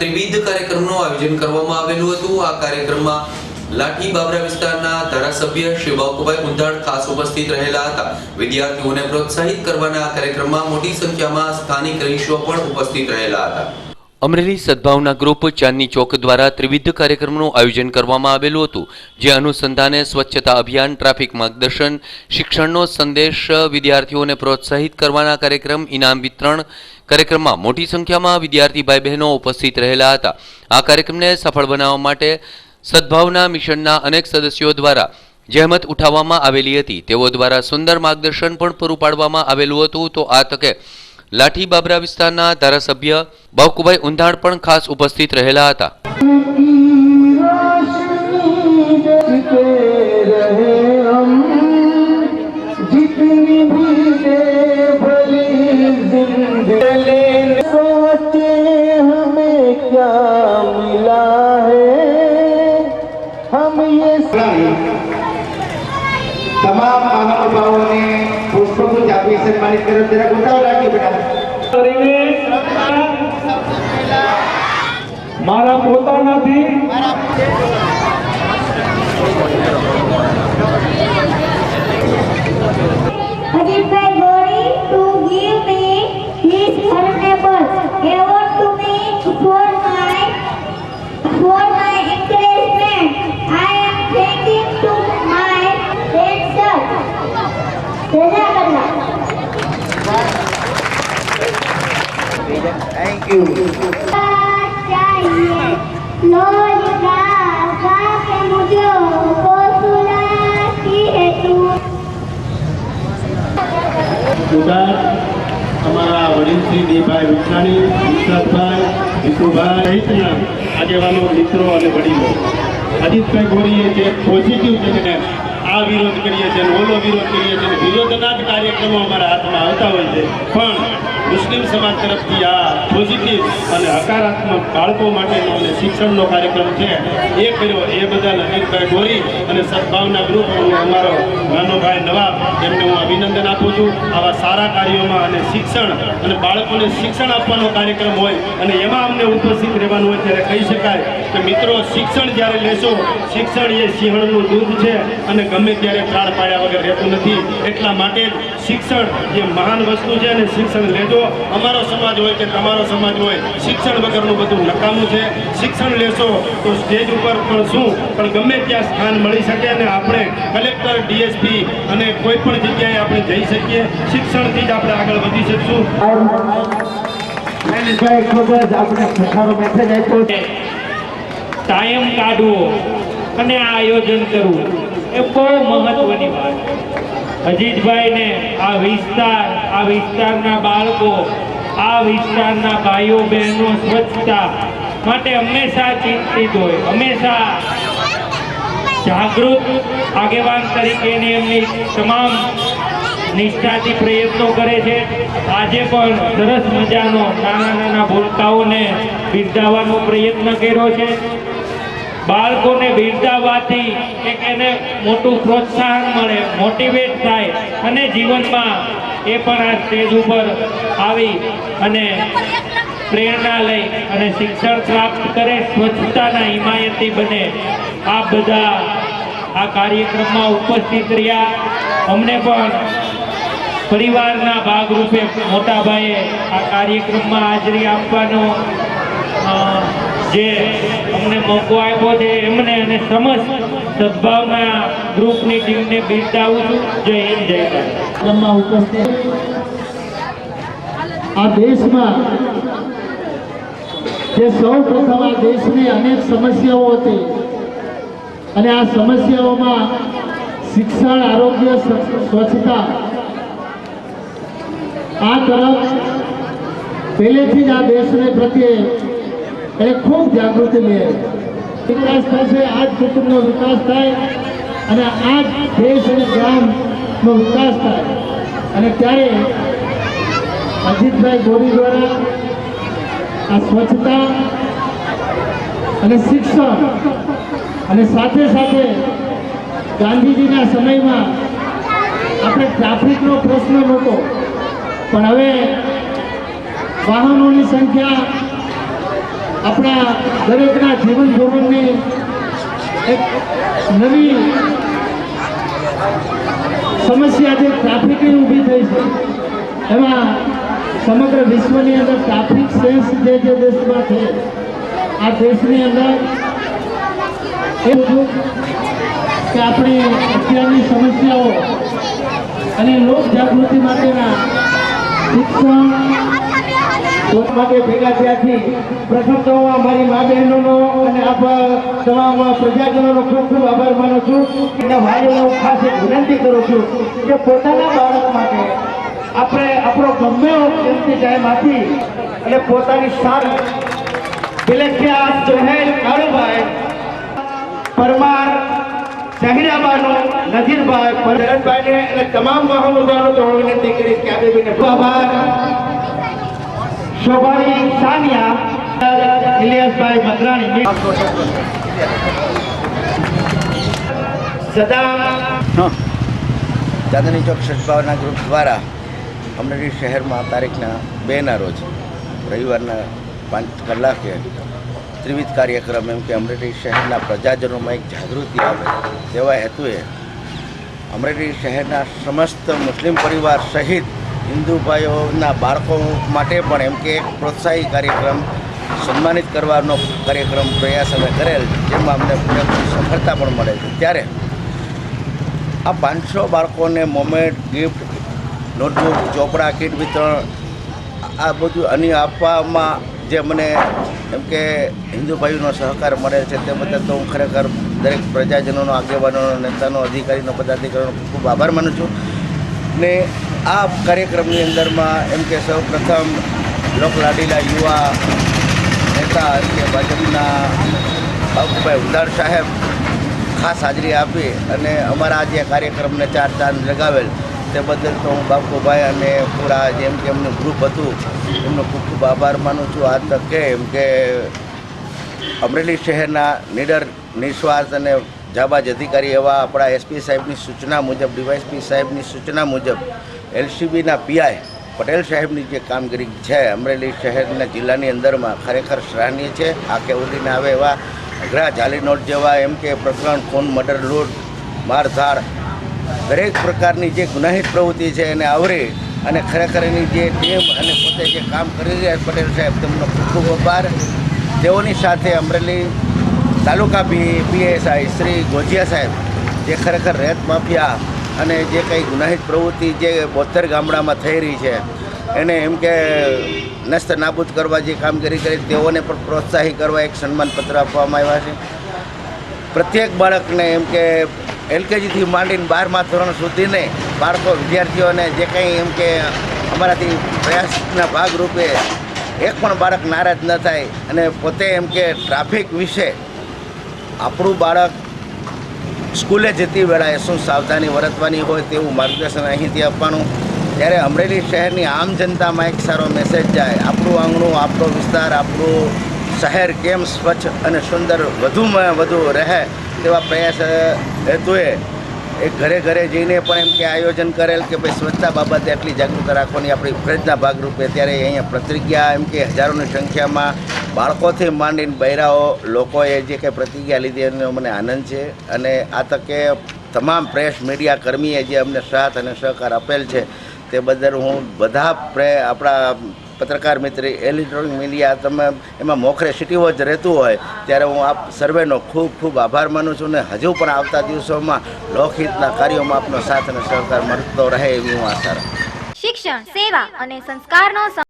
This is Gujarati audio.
ત્રિવિધ કાર્યક્રમનું આયોજન કરવામાં આવેલું હતું. આ કાર્યક્રમમાં લાઠી બાબરા વિસ્તારના ધારાસભ્ય શ્રી બાપુભાઈ ઉંધાડ ખાસ ઉપસ્થિત રહેલા હતા. વિદ્યાર્થીઓને પ્રોત્સાહિત કરવાના આ કાર્યક્રમમાં મોટી સંખ્યામાં સ્થાનિક રહીશો પણ ઉપસ્થિત રહેલા હતા. અમરેલી સદભાવના ગ્રુપ ચાંદની ચોક દ્વારા ત્રિવિધ કાર્યક્રમનું આયોજન કરવામાં આવેલું હતું, જે અનુસંધાને સ્વચ્છતા અભિયાન, ટ્રાફિક માર્ગદર્શન, શિક્ષણનો સંદેશ વિદ્યાર્થીઓને પ્રોત્સાહિત કરવાના કાર્યક્રમ, ઇનામ વિતરણ કાર્યક્રમમાં મોટી સંખ્યામાં વિદ્યાર્થી ભાઈ બહેનો ઉપસ્થિત રહેલા હતા. આ કાર્યક્રમને સફળ બનાવવા માટે સદભાવના મિશનના અનેક સદસ્યો દ્વારા જહેમત ઉઠાવવામાં આવેલી હતી. તેઓ દ્વારા સુંદર માર્ગદર્શન પણ પૂરું પાડવામાં આવેલું હતું. તો આ તકે લાઠી બાબરા વિસ્તારના ધારાસભ્ય બાવકુભાઈ ઉંધાણ પણ ખાસ ઉપસ્થિત રહેલા હતા. પુષ્પગુચ્છ આપી સન્માનિત કરો જરા ઉતાવ રાખી બેટા મારા પોતાનાથી Ajibbai Gori to give me his honorable Thank you અમારા વડીલશ્રી દેભાઈ વિસાણી વિશ્વાસભાઈ વિકુભાઈ સહિતના આગેવાનો મિત્રો અને વડીલો અજીતભાઈ ગોરીએ જે પોઝિટિવ છે આ વિરોધ કરીએ છીએ ઓલો વિરોધ કરીએ છીએ વિરોધના જ કાર્યક્રમો અમારા હાથમાં આવતા હોય છે. પણ મુસ્લિમ સમાજ તરફથી આ પોઝિટિવ અને હકારાત્મક બાળકો માટેનો અને શિક્ષણનો કાર્યક્રમ છે. એ કર્યો. એ બદલ અજીતભાઈ ગોરી અને સદભાવના ગ્રુપ અમારો નાનોભાઈ નવાબ, એમને હું અભિનંદન આપું છું. આવા સારા કાર્યોમાં અને શિક્ષણ અને બાળકોને શિક્ષણ આપવાનો કાર્યક્રમ હોય અને એમાં અમને ઉપસ્થિત રહેવાનું હોય ત્યારે કહી શકાય કે મિત્રો, શિક્ષણ જ્યારે લેશો, શિક્ષણ એ સિંહણનું દૂધ છે અને ગમે ત્યારે પ્રાણ પાડ્યા વગર રહેતું નથી. એટલા માટે શિક્ષણ એ મહાન વસ્તુ છે અને શિક્ષણ લેજો. અમારો સમાજ હોય કે તમારો સમાજ હોય, શિક્ષણ વગરનું બધું નકામું છે. શિક્ષણ લેશો તો સ્ટેજ ઉપર પણ શું? પણ ગમે ત્યાં સ્થાન મળી શકે અને આપણે કલેક્ટર, ડીએસપી અને કોઈ પણ જગ્યાએ આપણે જઈ શકીએ. શિક્ષણથી જ આપણે આગળ વધી શકશું. ટાઈમ કાઢવો અને આ આયોજન કરવું એ બહુ મહત્વની વાત. અજીતભાઈને આ વિસ્તાર, આ વિસ્તારના બાળકો, આ વિસ્તારના ભાઈઓ, બહેનો સ્વચ્છતા માટે હંમેશા ચિંતિત હોય, હંમેશા જાગૃત આગેવાન તરીકેની એમની તમામ નિષ્ઠાથી પ્રયત્નો કરે છે. આજે પણ સરસ મજાનો નાના નાના ભૂલકાઓને બિરદાવવાનો પ્રયત્ન કર્યો છે. બાળકોને બિરદાવવાથી એક એને મોટું પ્રોત્સાહન મળે મોટિવેટ થાય અને જીવનમાં એ પણ આ સ્ટેજ ઉપર આવી અને પ્રેરણા લઈ અને શિક્ષણ પ્રાપ્ત કરે, સ્વચ્છતાના હિમાયતી બને. આ બધા આ કાર્યક્રમમાં ઉપસ્થિત રહ્યા. અમને પણ પરિવારના ભાગરૂપે મોટાભાઈએ આ કાર્યક્રમમાં હાજરી આપવાનો જે અમને મોકો આપ્યો છે, એમને અને સમસ્ત સદભાવના ગ્રુપની ટીમને બિરદાવું છું. જય હિન્દ, જય ભારત. આ દેશમાં જે સૌ પ્રથમ આ દેશની અનેક સમસ્યાઓ હતી અને આ સમસ્યાઓમાં શિક્ષણ, આરોગ્ય સ્વચ્છતા આ તરફ પહેલેથી જ આ દેશને પ્રત્યે એને ખૂબ જાગૃતિ લે. વિકાસ થશે આ જ કુટુંબનો વિકાસ થાય અને આ જ દેશ અને ગ્રામનો વિકાસ થાય. અને ત્યારે અજીતભાઈ ગોરી દ્વારા આ સ્વચ્છતા અને શિક્ષણ અને સાથે સાથે ગાંધીજીના સમયમાં આપણે ટ્રાફિકનો પ્રશ્ન નહોતો. પણ હવે વાહનોની સંખ્યા આપણા દરેકના જીવન ધોરણની એક નવી સમસ્યા જે ટ્રાફિકની ઊભી થઈ છે, એમાં સમગ્ર વિશ્વની અંદર ટ્રાફિક સેન્સ જે જે દેશમાં છે, આ દેશની અંદર એવું બધું કે આપણી અત્યારની સમસ્યાઓ અને લોક જાગૃતિ માટેના શિક્ષણ લોક માટે ભેગા થયાથી પ્રથમ તો હું અમારી મા બહેનોનો અને આપ તમામ પ્રજાજનોનો ખૂબ ખૂબ આભાર માનું છું. અને ભાઈઓને હું ખાસ એક વિનંતી કરું છું કે પોતાના બાળક માટે આપણે આપણો ગમે કિંમતી ટાઈમ આપી અને પોતાની સારી વિલખ્યા જોહેલ કાળુભાઈ, પરમાર શહેરાબાનો નજીરભાઈ ભરતભાઈને અને તમામ મહાનુભાવોનો તો વિનંતી કરીશ કે આ બેબીને આભાર. શોભાની સાનિયા ઇલિયાસભાઈ મકરાણી સદા ચાંદની ચોક સદભાવના ગ્રુપ દ્વારા અમરેલી શહેરમાં તારીખના બેના રોજ, રવિવારના પાંચ કલાકે ત્રિવિધ કાર્યક્રમ એમ કે અમરેલી શહેરના પ્રજાજનોમાં એક જાગૃતિ આવે, તેવા હેતુએ અમરેલી શહેરના સમસ્ત મુસ્લિમ પરિવાર સહિત હિન્દુ ભાઈઓના બાળકો માટે પણ એમ કે એક પ્રોત્સાહી કાર્યક્રમ, સન્માનિત કરવાનો કાર્યક્રમ પ્રયાસ અમે કરેલ, જેમાં અમને પૂરેપૂરી સફળતા પણ મળે છે. ત્યારે આ પાંચસો બાળકોને મોમેન્ટ, ગિફ્ટ, નોટબુક, ચોપડા, કીટ વિતરણ, આ બધું અન્ય આપવામાં જે મને એમ કે હિન્દુ ભાઈઓનો સહકાર મળે છે, તે બદલ તો હું ખરેખર દરેક પ્રજાજનોનો, આગેવાનોનો, નેતાનો, અધિકારીનો, પદાધિકારીનો ખૂબ ખૂબ આભાર માનું છું. ને આ કાર્યક્રમની અંદરમાં એમ કે સૌ પ્રથમ લોકલાડીલા યુવા નેતા કે ભાજપના બાબુભાઈ ઉદાર સાહેબ ખાસ હાજરી આપી અને અમારા જે કાર્યક્રમને ચાર ચાંદ લગાવેલ તે બદલ તો હું બાપુભાઈ અને પૂરા જેમ કે એમનું ગ્રુપ હતું, એમનો ખૂબ ખૂબ આભાર માનું છું. આ તકે એમ કે અમરેલી શહેરના નીડર નિસ્વાર્થ અને જાબાજ અધિકારી એવા આપણા એસપી સાહેબની સૂચના મુજબ, ડીવાયસપી સાહેબની સૂચના મુજબ એલસીબીના પીઆઈ પટેલ સાહેબની જે કામગીરી છે, અમરેલી શહેરના જિલ્લાની અંદરમાં ખરેખર સરાહનીય છે. આ કેવલીને આવે એવા અઘરા જાલી નોટ જેવા એમ કે પ્રકરણ, ખૂન, મર્ડર, લૂંટ, મારધાડ, દરેક પ્રકારની જે ગુનાહિત પ્રવૃત્તિ છે એને આવરી અને ખરેખર એની જે ટીમ અને પોતે જે કામ કરી રહ્યા પટેલ સાહેબ, તેમનો ખૂબ ખૂબ આભાર. તેઓની સાથે અમરેલી તાલુકા પી, પીએસઆઈ શ્રી ગોજિયા સાહેબ, જે ખરેખર રેત માફિયા અને જે કંઈ ગુનાહિત પ્રવૃત્તિ જે બોતેર ગામડામાં થઈ રહી છે, એને એમ કે નસ્ત નાબૂદ કરવા જે કામગીરી કરી, તેઓને પણ પ્રોત્સાહિત કરવા એક સન્માનપત્ર આપવામાં આવ્યા છે. પ્રત્યેક બાળકને એમ કે એલકેજીથી માંડીને બારમા ધોરણ સુધીને બાળકો, વિદ્યાર્થીઓને જે કંઈ એમ કે અમારાથી પ્રયાસના ભાગરૂપે એક પણ બાળક નારાજ ન થાય અને પોતે એમ કે ટ્રાફિક વિશે આપણું બાળક સ્કૂલે જતી વેળાએ શું સાવધાની વર્તવાની હોય તેવું માર્ગદર્શન અહીંથી આપવાનું. ત્યારે અમરેલી શહેરની આમ જનતામાં એક સારો મેસેજ જાય. આપણું આંગણું, આપણો વિસ્તાર, આપણું શહેર કેમ સ્વચ્છ અને સુંદર વધુમાં વધુ રહે તેવા પ્રયાસ હેતુએ એ ઘરે ઘરે જઈને પણ એમ કે આયોજન કરેલ કે ભાઈ સ્વચ્છતા બાબતે આટલી જાગૃતતા રાખવાની આપણી ફરજના ભાગરૂપે ત્યારે અહીંયા પ્રતિજ્ઞા એમ કે હજારોની સંખ્યામાં બાળકોથી માંડીને બૈરાઓ લોકોએ જે કંઈ પ્રતિજ્ઞા લીધી એનો મને આનંદ છે. અને આ તકે તમામ પ્રેસ મીડિયા કર્મીએ જે અમને સાથ અને સહકાર આપેલ છે તે બદલ હું બધા પ્રે આપણા પત્રકાર મિત્ર ઇલેક્ટ્રોનિક મીડિયા તમે એમાં મોખરે સિટીઓ જ રહેતું હોય, ત્યારે હું આપ સર્વેનો ખૂબ ખૂબ આભાર માનું છું ને હજુ પણ આવતા દિવસોમાં લોકહિતના કાર્યોમાં આપનો સાથ અને સહકાર મળતો રહે એવી હું આશા રાખું શિક્ષણ, સેવા અને સંસ્કારનો